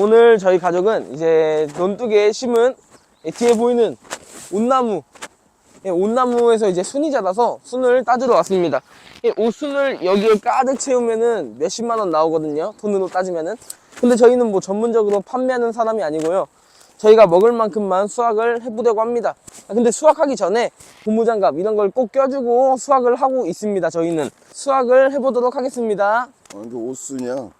오늘 저희 가족은 이제 논둑에 심은 이 뒤에 보이는 온나무 예, 온나무에서 이제 순이 자라서 순을 따주러 왔습니다. 이 옷순을 여기에 가득 채우면은 몇십만 원 나오거든요. 돈으로 따지면은. 근데 저희는 뭐 전문적으로 판매하는 사람이 아니고요. 저희가 먹을 만큼만 수확을 해보려고 합니다. 아, 근데 수확하기 전에 고무장갑 이런 걸 꼭 껴주고 수확을 하고 있습니다. 저희는 수확을 해보도록 하겠습니다. 아, 이게 옷순이야.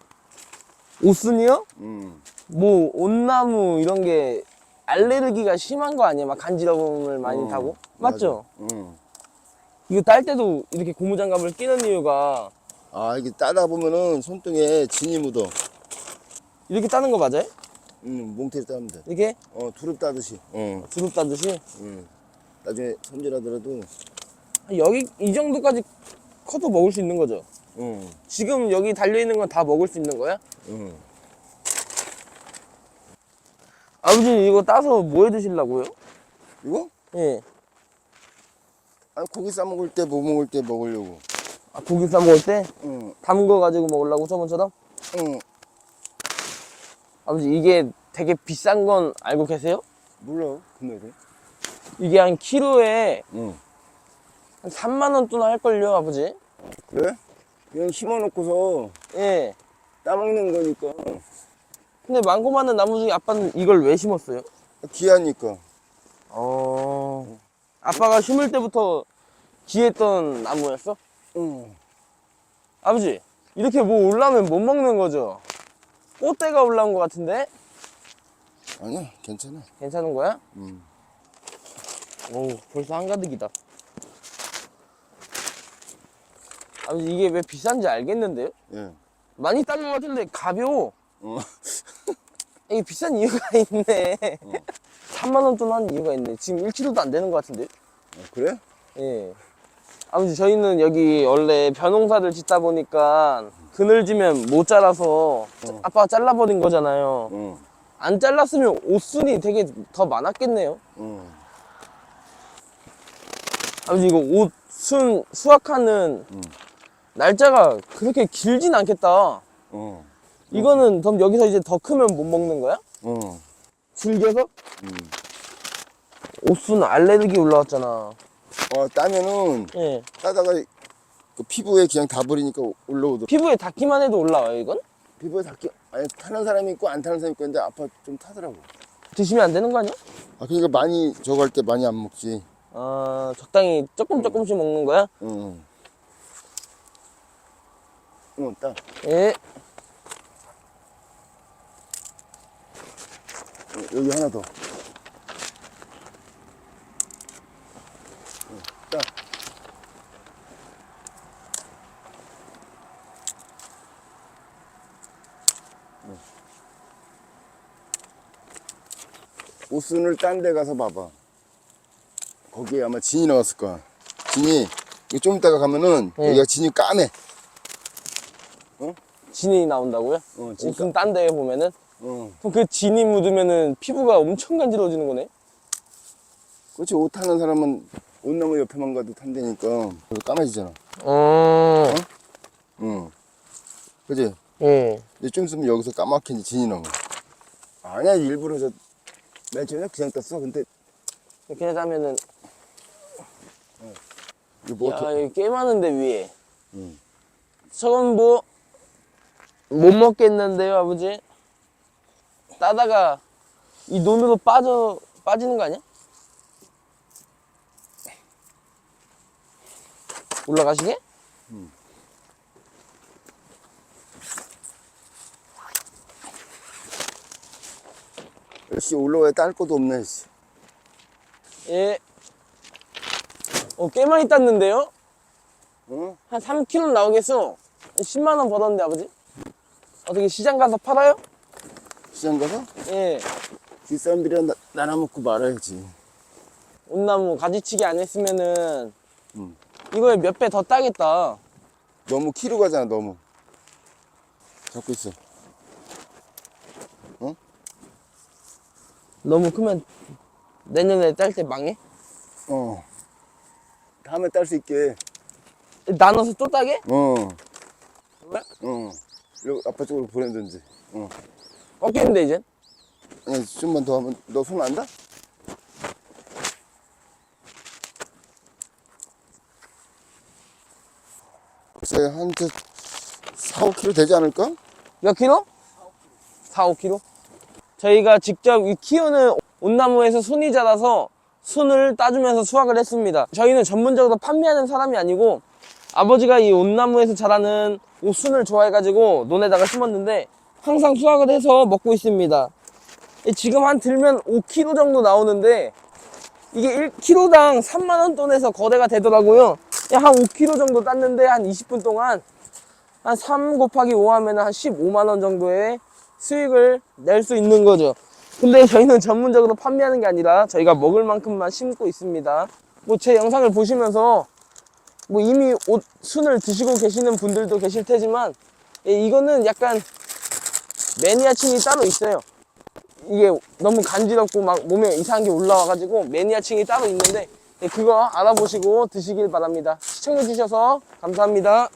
옷순이요? 음. 뭐 온나무 이런 게 알레르기가 심한 거 아니에요? 막 간지러움을 많이 어, 타고 맞죠? 응. 이거 딸 때도 이렇게 고무장갑을 끼는 이유가 아, 이게 따다 보면은 손등에 진이 묻어. 이렇게 따는 거 맞아요? 음, 몽테를 따면 돼. 이렇게 어, 두릅 따듯이. 어, 두릅 따듯이 음. 나중에 손질하더라도, 여기 이 정도까지 커도 먹을 수 있는 거죠? 응, 지금 여기 달려 있는 건 다 먹을 수 있는 거야? 응. 아버지 이거 따서 뭐 해 드시려고요? 이거? 예. 아, 고기 싸 먹을 때, 뭐 먹을 때 먹으려고. 아, 고기 싸 먹을 때 응, 담궈 가지고 먹으려고 저번처럼? 응. 아버지 이게 되게 비싼 건 알고 계세요? 몰라, 금액을. 이게 한 키로에 응. 한 3만 원 돈 할걸요, 아버지? 그래? 그냥 심어놓고서 예. 따먹는 거니까. 근데 많고 많은 나무 중에 아빠는 이걸 왜 심었어요? 귀하니까. 어. 아빠가 심을 때부터 귀했던 나무였어? 응. 아버지, 이렇게 뭐 올라오면 못 먹는 거죠? 꽃대가 올라온 것 같은데? 아니야, 괜찮아. 괜찮은 거야? 응. 오, 벌써 한가득이다. 아버지, 이게 왜 비싼지 알겠는데요? 예. 많이 딴 것 같은데 가벼워. 어. 이게 비싼 이유가 있네. 3만원 돈 한 이유가 있네. 지금 1kg도 안 되는 것 같은데? 아, 그래? 예. 아버지, 저희는 여기 원래 벼농사를 짓다 보니까 그늘지면 못 자라서 아빠가 잘라버린 거잖아요. 응. 안 잘랐으면 옷순이 되게 더 많았겠네요. 응. 아버지, 이거 옷순 수확하는 응. 날짜가 그렇게 길진 않겠다. 어. 이거는 그럼 여기서 이제 더 크면 못 먹는 거야? 어. 질겨서? 음. 옷순 알레르기 올라왔잖아. 어, 따면은 예. 따다가 그 피부에 그냥 다 버리니까 올라오더라. 피부에 닿기만 해도 올라와요, 이건? 피부에 닿기, 아니, 타는 사람이 있고 안 타는 사람이 있고 했는데 아빠 좀 타더라고. 드시면 안 되는 거 아니야? 아, 그러니까 많이 저거 할 때 많이 안 먹지. 아, 적당히 조금 조금씩 먹는 거야? 응. 응, 따. 예. 어, 여기 하나 더. 응, 따. 응. 옷순을 딴 데 가서 봐봐. 거기에 아마 진이 나왔을 거야. 진이, 이거 좀 이따가 가면은 예. 여기가 진이 까매. 진이 나온다고요? 어, 진 옷은 딴 데에 보면은? 어. 그럼 그 진이 묻으면은 피부가 엄청 간지러워지는 거네? 그렇지, 옷 타는 사람은 옷나무 옆에만 가도 탄다니까. 그래서 까매지잖아. 어. 응. 그지? 예. 이제 좀 있으면 여기서 까맣게 이제 진이 나와. 아니야, 일부러 저, 맨 처음에 그냥 땄어. 근데, 이렇게 하면은, 이거 뭐, 야, 어떻게, 여기 꽤 많은데, 위에. 응. 저건 뭐, 못 먹겠는데요, 아버지? 따다가 이 논으로 빠져, 빠지는 거 아니야? 올라가시게? 역시 올라와야 딸 것도 없네, 씨. 예. 어, 꽤 많이 땄는데요? 응? 한 3kg 나오겠어. 10만 원 벌었는데, 아버지? 어떻게 시장 가서 팔아요? 시장 가서? 예. 뒷사람 들이랑 나, 나눠 먹고 말아야지. 온나무 가지치기 안 했으면은, 응. 이거에 몇 배 더 따겠다. 너무 키로 가잖아, 너무. 잡고 있어. 너무 크면 내년에 딸 때 망해? 어. 다음에 딸 수 있게. 나눠서 또 따게? 어. 그래? 어. 이거 아빠 쪽으로 보내든지. 어. 꺾이는데 이제 아니, 좀만 더 하면 너 손 안다? 글쎄 한저 4, 5kg 되지 않을까? 몇 킬로? 4, 5킬로? 저희가 직접 이 키우는 온나무에서 순이 자라서 순을 따주면서 수확을 했습니다. 저희는 전문적으로 판매하는 사람이 아니고 아버지가 이 온나무에서 자라는 옥순을 좋아해가지고 논에다가 심었는데 항상 수확을 해서 먹고 있습니다. 이 지금 한 들면 5kg 정도 나오는데 이게 1kg당 3만원 돈에서 거래가 되더라고요. 한 5kg 정도 땄는데 한 20분 동안 한 3 곱하기 5 하면 한 15만원 정도의 수익을 낼 수 있는 거죠. 근데 저희는 전문적으로 판매하는 게 아니라 저희가 먹을 만큼만 심고 있습니다. 뭐 제 영상을 보시면서 뭐 이미 옷 순을 드시고 계시는 분들도 계실 테지만 예, 이거는 약간 매니아층이 따로 있어요. 이게 너무 간지럽고 막 몸에 이상한 게 올라와가지고 매니아층이 따로 있는데 예, 그거 알아보시고 드시길 바랍니다. 시청해주셔서 감사합니다.